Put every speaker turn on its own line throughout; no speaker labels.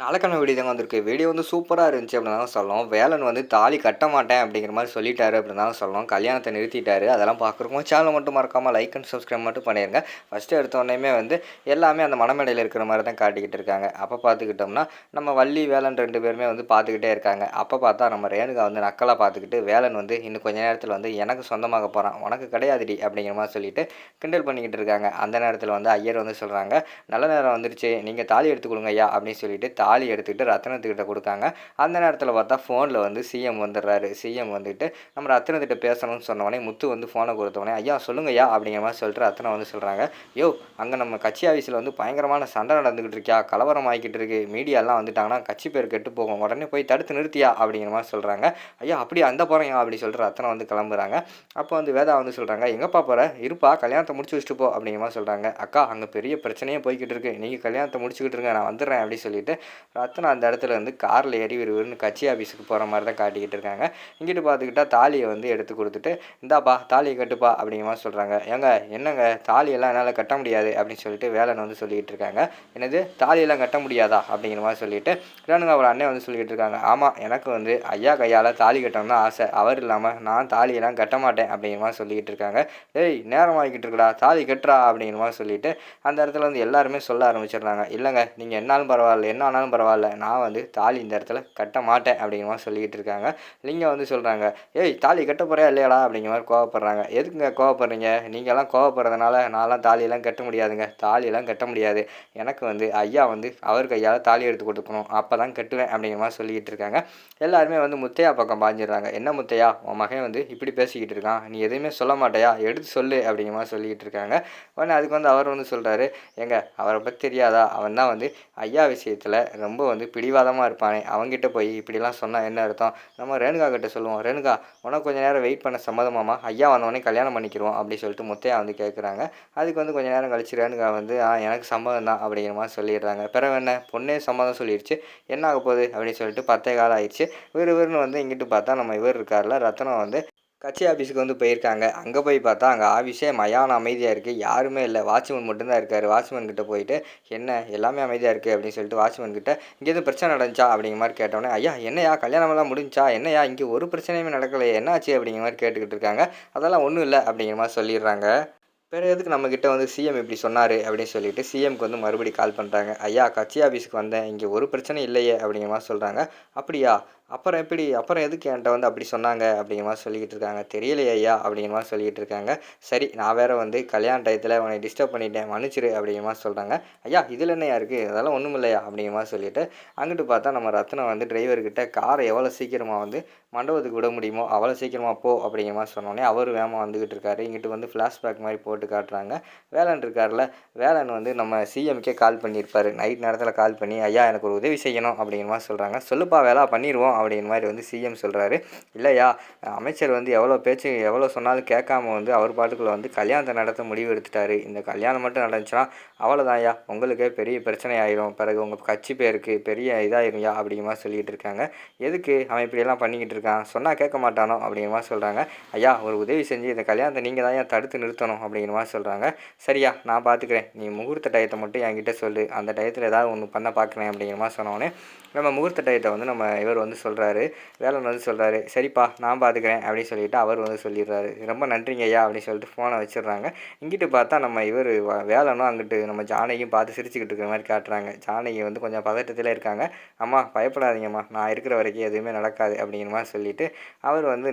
நாளைக்கான வீடியோ தான் வந்திருக்கு? வீடியோ வந்து சூப்பராக இருந்துச்சு அப்படின்னு தான் சொல்லணும். வேலன் வந்து தாலி கட்ட மாட்டேன் அப்படிங்கிற மாதிரி சொல்லிட்டாரு அப்படின்னு தான் சொல்லணும். கல்யாணத்தை நிறுத்திட்டாரு. அதெல்லாம் பார்க்குறோம் சேனல் மட்டும் மறக்காமல் லைக் அண்ட் சப்ஸ்கிரைப் மட்டும் பண்ணிடுங்க ஃபஸ்ட்டு எடுத்தோடனே வந்து எல்லாமே அந்த மனமேடையில் இருக்கிற மாதிரி தான் காட்டிக்கிட்டு இருக்காங்க. அப்போ பார்த்துக்கிட்டோம்னா நம்ம வள்ளி வேலன் ரெண்டு பேருமே வந்து பார்த்துக்கிட்டே இருக்காங்க. அப்போ பார்த்தா நம்ம ரேணுகா வந்து நக்கலாக பார்த்துக்கிட்டு வேலன் வந்து இன்னும் கொஞ்ச நேரத்தில் வந்து எனக்கு சொந்தமாக போகிறான் உனக்கு கிடையாதுடி அப்படிங்கிற மாதிரி சொல்லிட்டு கிண்டல் பண்ணிக்கிட்டு இருக்காங்க. அந்த நேரத்தில் வந்து ஐயர் வந்து சொல்கிறாங்க நல்ல நேரம் வந்துருச்சு. நீங்கள் தாலி எடுத்து கொடுங்க ஐயா அப்படின்னு சொல்லிட்டு தாலி எடுத்துக்கிட்டு ரத்னத்துக்கிட்ட கொடுக்காங்க அந்த நேரத்தில் பார்த்தா ஃபோனில் வந்து சிஎம் வந்துடுறாரு. சிஎம் வந்துட்டு நம்ம ரத்னத்திட்ட பேசணும்னு சொன்னவொடனே முத்து வந்து ஃபோனை கொடுத்தவொடனே ஐயா சொல்லுங்க ஐயா அப்படிங்கிற மாதிரி சொல்லிட்டு ரத்னம் வந்து சொல்கிறாங்க யோ அங்கே நம்ம கட்சி ஆஃபீஸில் வந்து பயங்கரமான சண்டை நடந்துக்கிட்டு இருக்கியா? கலவரம் ஆகிக்கிட்டு இருக்கு. மீடியாலாம் வந்துட்டாங்கன்னா கட்சி பேர் கெட்டு போகும். உடனே போய் தடுத்து நிறுத்தியா? அப்படிங்கிற மாதிரி சொல்கிறாங்க ஐயா அப்படி அந்த போகிறேன் அப்படி சொல்லிட்டு ரத்னம் வந்து கிளம்புறாங்க. அப்போ வந்து வேதா வந்து சொல்கிறாங்க எங்கப்பா போகிற இருப்பா கல்யாணத்தை முடிச்சு வச்சுட்டு போ அப்படிங்கிற மாதிரி சொல்கிறாங்க அக்கா அங்கே பெரிய பிரச்சனையே போய்கிட்டு இருக்கு. நீங்கள் கல்யாணத்தை முடிச்சுக்கிட்டு இருங்க. நான் வந்துடுறேன் அப்படின்னு சொல்லிட்டு ரத்னம் அந்த இடத்துல வந்து காரில் ஏறி விறுவிறுன்னு கட்சி ஆஃபீஸுக்கு போகிற மாதிரி தான் காட்டிக்கிட்டு இருக்காங்க. இங்கிட்டு பார்த்துக்கிட்டா தாலியை வந்து எடுத்து கொடுத்துட்டு இந்தாப்பா தாலியை கட்டுப்பா அப்படிங்கிற மாதிரி சொல்கிறாங்க ஏங்க என்னங்க தாலியெல்லாம் என்னால் கட்ட முடியாது அப்படின்னு சொல்லிட்டு வேலன் வந்து சொல்லிக்கிட்டு இருக்காங்க. என்னது தாலியெல்லாம் கட்ட முடியாதா அப்படிங்கிற மாதிரி சொல்லிட்டு இல்லைனுங்க அவர் அண்ணன் வந்து சொல்லிக்கிட்டு இருக்காங்க. ஆமாம் எனக்கு வந்து ஐயா கையால் தாலி கட்டணும்னு ஆசை. அவர் இல்லாமல் நான் தாலியெல்லாம் கட்ட மாட்டேன் அப்படிங்கிற மாதிரி சொல்லிக்கிட்டு இருக்காங்க. ஏய் நேரம் ஆகிக்கிட்டு இருக்கடா தாலி கட்டுறா அப்படிங்கிற மாதிரி சொல்லிட்டு அந்த இடத்துல வந்து எல்லாருமே சொல்ல ஆரம்பிச்சிடுறாங்க. இல்லைங்க நீங்கள் என்னாலும் பரவாயில்ல என்ன ஆனாலும் பரவாயில்ல நான் வந்து தாலி இந்த இடத்துல கட்ட மாட்டேன் அப்படிங்கிற மாதிரி சொல்லிக்கிட்டு இருக்காங்க. லிங்கம் வந்து சொல்கிறாங்க ஏய் தாலி கட்ட போகிறா இல்லையாடா? அப்படிங்கிற மாதிரி கோவப்படுறாங்க. எதுக்குங்க கோவப்படுறீங்க? நீங்கள்லாம் கோவப்படுறதுனால நான்லாம் தாலியெல்லாம் கட்ட முடியாதுங்க. தாலியெல்லாம் கட்ட முடியாது. எனக்கு வந்து ஐயா வந்து அவர் கையால் தாலி எடுத்து கொடுக்கணும். அப்போ தான் கட்டுவேன் அப்படிங்கிற மாதிரி சொல்லிக்கிட்டு இருக்காங்க. எல்லாருமே வந்து முத்தையா பக்கம் பாஞ்சிடுறாங்க. என்ன முத்தையா? உன் மகன் வந்து இப்படி பேசிக்கிட்டு இருக்கான். நீ எதுவுமே சொல்ல மாட்டையா? எடுத்து சொல்லு அப்படிங்கிற மாதிரி சொல்லிக்கிட்டு இருக்காங்க. உடனே அதுக்கு வந்து அவர் வந்து சொல்கிறாரு எங்க அவரை பற்றி தெரியாதா? அவன் தான் வந்து ஐயா விஷயத்தில் ரொம்ப வந்து பிடிவாதமாக இருப்பானே. அவங்ககிட்ட போய் இப்படிலாம் சொன்னால் என்ன அர்த்தம்? நம்ம ரேணுகா கிட்ட சொல்லுவோம். ரேணுகா உனக்கு கொஞ்சம் நேரம் வெயிட் பண்ண சம்மதமாமா ஐயா வந்தவொடனே கல்யாணம் பண்ணிக்கிறோம் அப்படி சொல்லிட்டு முத்தையா வந்து கேட்குறாங்க அதுக்கு வந்து கொஞ்சம் நேரம் கழிச்சு ரேணுகா வந்து ஆ எனக்கு சம்மதம் தான் அப்படிங்கிற மாதிரி சொல்லிடுறாங்க. பிறகு என்ன? பொண்ணே சம்மதம் சொல்லிடுச்சு என்ன ஆக போகுது? அப்படின்னு சொல்லிட்டு பத்தே காலம் ஆயிடுச்சு. விறுவிறுன்னு வந்து இங்கிட்டு பார்த்தா நம்ம இவர் இருக்கார்ல ரத்னம் வந்து கட்சி ஆஃபீஸுக்கு வந்து போயிருக்காங்க. அங்கே போய் பார்த்தா அங்கே ஆஃபீஸே மயான அமைதியாக இருக்குது யாருமே இல்லை. வாட்ச்மேன் மட்டும்தான் இருக்கார். வாட்ச்மேன் கிட்ட போயிட்டு என்ன? எல்லாமே அமைதியாக இருக்குது அப்படின்னு சொல்லிட்டு வாட்ச்மேன் கிட்ட இங்கே பிரச்சனை நடந்துச்சா? அப்படிங்கிற மாதிரி கேட்டோன்னே ஐயா என்னையா? கல்யாணமெல்லாம் முடிஞ்சா என்னையா? இங்கே ஒரு பிரச்சனையுமே நடக்கலையே. என்னாச்சு? அப்படிங்கிற மாதிரி கேட்டுக்கிட்டு இருக்காங்க. அதெல்லாம் ஒன்றும் இல்லை. அப்படிங்கிற மாதிரி சொல்லிடுறாங்க. வேறு எதுக்கு நம்மக்கிட்ட வந்து சிஎம் இப்படி சொன்னார்? அப்படின்னு சொல்லிட்டு சிஎம்க்கு வந்து மறுபடி கால் பண்ணுறாங்க ஐயா கட்சி ஆஃபீஸுக்கு வந்தேன். இங்கே ஒரு பிரச்சனை இல்லையே. அப்படிங்கிற மாதிரி சொல்கிறாங்க அப்படியா? அப்புறம் எப்படி அப்புறம் எதுக்கு என்கிட்ட வந்து அப்படி சொன்னாங்க அப்படிங்கிற மாதிரி சொல்லிக்கிட்டு இருக்காங்க. தெரியலையே ஐயா அப்படிங்கிற மாதிரி சொல்லிக்கிட்டு இருக்காங்க. சரி நான் வேறு வந்து கல்யாண டயத்தில் உன்னை டிஸ்டர்ப் பண்ணிட்டேன் மன்னிச்சிரு அப்படிங்கிற மாதிரி சொல்கிறாங்க ஐயா இதில் என்னையா இருக்குது அதெல்லாம் ஒன்றும் இல்லையா அப்படிங்கிற மாதிரி சொல்லிட்டு அங்கிட்டு பார்த்தா நம்ம ரத்னம் வந்து டிரைவர்கிட்ட காரை எவ்வளோ சீக்கிரமாக வந்து மண்டபத்துக்கு விட முடியுமோ அவ்வளோ சீக்கிரமாக போ அப்படிங்கிற மாதிரி சொன்னோடனே அவர் வேகமாக வந்துக்கிட்டு இருக்காரு. இங்கிட்டு வந்து ஃப்ளாஷ்பேக் மாதிரி போட்டு காட்டுறாங்க. வேலன் இருக்கார்ல வேலன் வந்து நம்ம சிஎம்கே கால் பண்ணியிருப்பார். நைட் நேரத்தில் கால் பண்ணி ஐயா எனக்கு ஒரு உதவி செய்யணும் அப்படிங்கிற மாதிரி சொல்கிறாங்க சொல்லுப்பா வேலை பண்ணிடுவோம் அப்படிங்கிற மாதிரி வந்து சிஎம் சொல்கிறாரு இல்லையா? அமைச்சர் வந்து எவ்வளோ பேச்சு எவ்வளோ சொன்னாலும் கேட்காம வந்து அவர் பாட்டுக்குள்ளே வந்து கல்யாணத்தை நடத்த முடிவு எடுத்துட்டாரு. இந்த கல்யாணம் மட்டும் நடந்துச்சுன்னா அவ்வளோதான் ஐயா. உங்களுக்கே பெரிய பிரச்சனை ஆயிரும். பிறகு உங்கள் கட்சி பேருக்கு பெரிய இதாயிரும்யா அப்படிங்கிற மாதிரி சொல்லிகிட்டு இருக்காங்க. எதுக்கு அவன் இப்படியெல்லாம் பண்ணிக்கிட்டு இருக்கான்? சொன்னால் கேட்க மாட்டானோ அப்படிங்கிற மாதிரி சொல்கிறாங்க ஐயா ஒரு உதவி செஞ்சு இந்த கல்யாணத்தை நீங்கள் தான் ஏன் தடுத்து நிறுத்தணும் அப்படிங்கிற மாதிரி சொல்கிறாங்க சரியா நான் பார்த்துக்கிறேன் நீ முகூர்த்த டயத்தை மட்டும் என்கிட்ட சொல்லு. அந்த டயத்தில் ஏதாவது ஒன்று பண்ண பார்க்குறேன் அப்படிங்கிற மாதிரி சொன்னோன்னே நம்ம முகூர்த்த டயத்தை வந்து நம்ம இவர் வந்து சொல்கிறாரு வேலன் வந்து சொல்கிறாரு சரிப்பா நான் பார்த்துக்கிறேன் அப்படின்னு சொல்லிட்டு அவர் வந்து சொல்லிடுறாரு. ரொம்ப நன்றிங்க ஐயா அப்படின்னு சொல்லிட்டு ஃபோனை வச்சிடுறாங்க. இங்கிட்டு பார்த்தா நம்ம இவர் வேலனும் அங்கிட்டு நம்ம ஜானகியும் பார்த்து சிரிச்சுக்கிட்டு இருக்கிற மாதிரி காட்டுறாங்க. ஜானகி வந்து கொஞ்சம் பதட்டத்தில் இருக்காங்க. அம்மா பயப்படாதீங்கம்மா நான் இருக்கிற வரைக்கும் எதுவுமே நடக்காது அப்படிங்கிற மாதிரி சொல்லிட்டு அவர் வந்து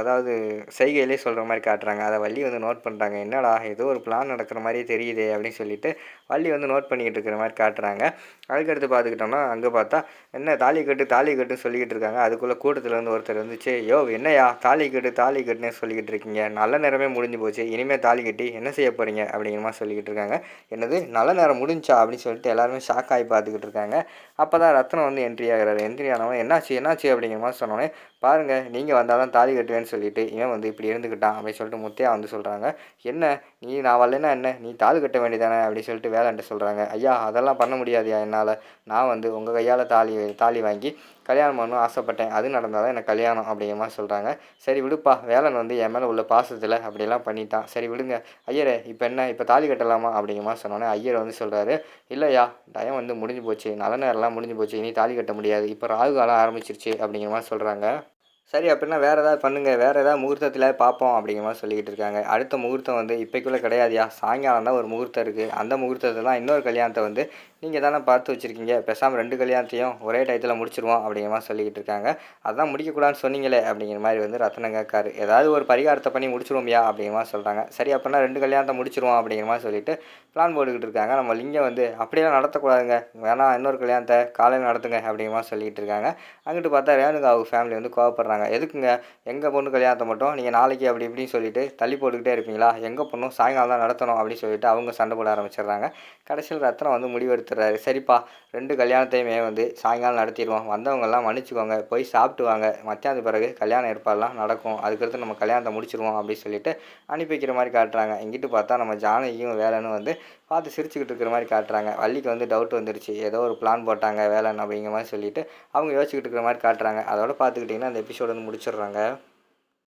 அதாவது செய்கையிலே சொல்கிற மாதிரி காட்டுறாங்க. அதை வள்ளி வந்து நோட் பண்ணுறாங்க என்னடா ஏதோ ஒரு பிளான் நடக்கிற மாதிரியே தெரியுதே அப்படின்னு சொல்லிட்டு வள்ளி வந்து நோட் பண்ணிக்கிட்டு இருக்கிற மாதிரி காட்டுறாங்க. அதுக்கடுத்து பார்த்துக்கிட்டோம்னா அங்கே பார்த்தா என்ன தாலி கட்டு தாலி கட்டுன்னு சொல்லிக்கிட்டு இருக்காங்க. அதுக்குள்ளே கூட்டத்தில் வந்து ஒருத்தர் வந்துச்சு யோ என்னையா தாலி கட்டு தாலி கட்டுன்னு சொல்லிக்கிட்டு இருக்கீங்க. நல்ல நேரமே முடிஞ்சு போச்சு. இனிமேல் தாலி கட்டி என்ன செய்ய போகிறீங்க அப்படிங்கிற மாதிரி சொல்லிக்கிட்டு இருக்காங்க. என்னது நல்ல நேரம் முடிஞ்சா? அப்படின்னு சொல்லிட்டு எல்லாருமே ஷாக் ஆகி பார்த்துக்கிட்டு இருக்காங்க. அப்போ தான் ரத்னம் வந்து என்ட்ரி ஆகிறாரு. என்ட்ரி ஆனவன் என்னாச்சு என்னாச்சு? அப்படிங்கிற மாதிரி சொன்னோடனே பாருங்கள் நீங்கள் வந்தால் தான் தாலி கட்டுவேன்னு சொல்லிட்டு இவன் வந்து இப்படி இருந்துக்கிட்டான் அப்படின்னு சொல்லிட்டு முத்தையா வந்து சொல்கிறாங்க என்ன? நீ நான் வரலைன்னா என்ன? நீ தாலி கட்ட வேண்டியதானே? அப்படின்னு சொல்லிட்டு வேலைன்ட்டு சொல்கிறாங்க ஐயா அதெல்லாம் பண்ண முடியாதுயா என்னால்? நான் வந்து உங்கள் கையால் தாலி தாலி வாங்கி கல்யாணம் பண்ணணும் ஆசைப்பட்டேன். அது நடந்தால் தான் எனக்கு கல்யாணம் அப்படிங்கிற மாதிரி சொல்கிறாங்க சரி விடுப்பா வேலன் வந்து என் மேலே உள்ள பாசத்தில் அப்படியெல்லாம் பண்ணிட்டான். சரி விடுங்க. ஐயரே இப்போ என்ன? இப்போ தாலி கட்டலாமா? அப்படிங்கிற மாதிரி சொன்னோன்னே ஐயர் வந்து சொல்கிறாரு இல்லையா டயம் வந்து முடிஞ்சு போச்சு. நல்ல நேரம்லாம் முடிஞ்சு போச்சு. இனி தாலி கட்ட முடியாது. இப்போ ராகு காலம் ஆரம்பிச்சிருச்சு அப்படிங்கிற மாதிரி சொல்கிறாங்க சரி அப்படின்னா வேறு ஏதாவது பண்ணுங்கள் வேறு ஏதாவது முகூர்த்தத்தில் பார்ப்போம் அப்படிங்கிற மாதிரி சொல்லிக்கிட்டு இருக்காங்க. அடுத்த முகூர்த்தம் வந்து இப்போக்குள்ளே கிடையாதுயா? சாயங்காலம் தான் ஒரு முகூர்த்தம் இருக்குது அந்த முகூர்த்தத்தில் தான் இன்னொரு கல்யாணத்தை வந்து நீங்கள் தானே பார்த்து வச்சுருக்கீங்க. பேசாமல் ரெண்டு கல்யாணத்தையும் ஒரே டயத்தில் முடிச்சிருவோம் அப்படிங்கிற மாதிரி சொல்லிக்கிட்டு இருக்காங்க. அதான் முடிக்கக்கூடாதுன்னு சொன்னீங்களே அப்படிங்கிற மாதிரி வந்து ரத்தனம் கேட்காரு. ஏதாவது ஒரு பரிகாரத்தை பண்ணி முடிச்சிருவோம்யா அப்படிங்கிற மாதிரி சொல்கிறாங்க சரி அப்படின்னா ரெண்டு கல்யாணத்தை முடிச்சிருவோம் அப்படிங்கிற மாதிரி சொல்லிட்டு பிளான் போட்டுக்கிட்டு இருக்காங்க. நம்ம லிங்கம் வந்து அப்படியெல்லாம் நடத்தக்கூடாதுங்க. வேணாம் இன்னொரு கல்யாணத்தை காலையில் நடத்துங்க அப்படிங்கிற மாதிரி சொல்லிக்கிட்டு இருக்காங்க. அங்கிட்டு பார்த்தா ரேணுகா அவங்க ஃபேமிலி வந்து கோவப்படுறாங்க. எதுக்குங்க? எங்கள் பொண்ணு கல்யாணத்தை மட்டும் நீங்கள் நாளைக்கு அப்படி இப்படின்னு சொல்லிட்டு தள்ளி போட்டுக்கிட்டே இருப்பீங்களா? எங்கள் பொண்ணும் சாயங்காலம் தான் நடத்தணும் அப்படின்னு சொல்லிட்டு அவங்க சண்டை போட ஆரம்பிச்சிடுறாங்க. கடைசியில் ரத்னம் வந்து முடிவெடுத்துறாரு சரிப்பா ரெண்டு கல்யாணத்தையுமே வந்து சாயங்காலம் நடத்திடுவோம். வந்தவங்கெல்லாம் மன்னிச்சுக்கோங்க. போய் சாப்பிட்டு வாங்க. மத்தியானத்து பிறகு கல்யாணம் ஏற்பாடுலாம் நடக்கும். அதுக்கடுத்து நம்ம கல்யாணத்தை முடிச்சிருவோம் அப்படின்னு சொல்லிட்டு அனுப்பி வைக்கிற மாதிரி காட்டுறாங்க. இங்கிட்டு பார்த்தா நம்ம ஜானகியும் வேலைன்னு வந்து பார்த்து சிரிச்சுக்கிட்டு இருக்கிற மாதிரி காட்டுறாங்க. வள்ளிக்கு வந்து டவுட் வந்துருச்சு. ஏதோ ஒரு பிளான் போட்டாங்க வேலைன்னு அப்படிங்கிற மாதிரி சொல்லிட்டு அவங்க யோசிச்சுக்கிட்டு இருக்கிற மாதிரி காட்டுறாங்க. அதோட பார்த்துக்கிட்டிங்கன்னா அந்த எபிசோட் வந்து முடிச்சிடுறாங்க.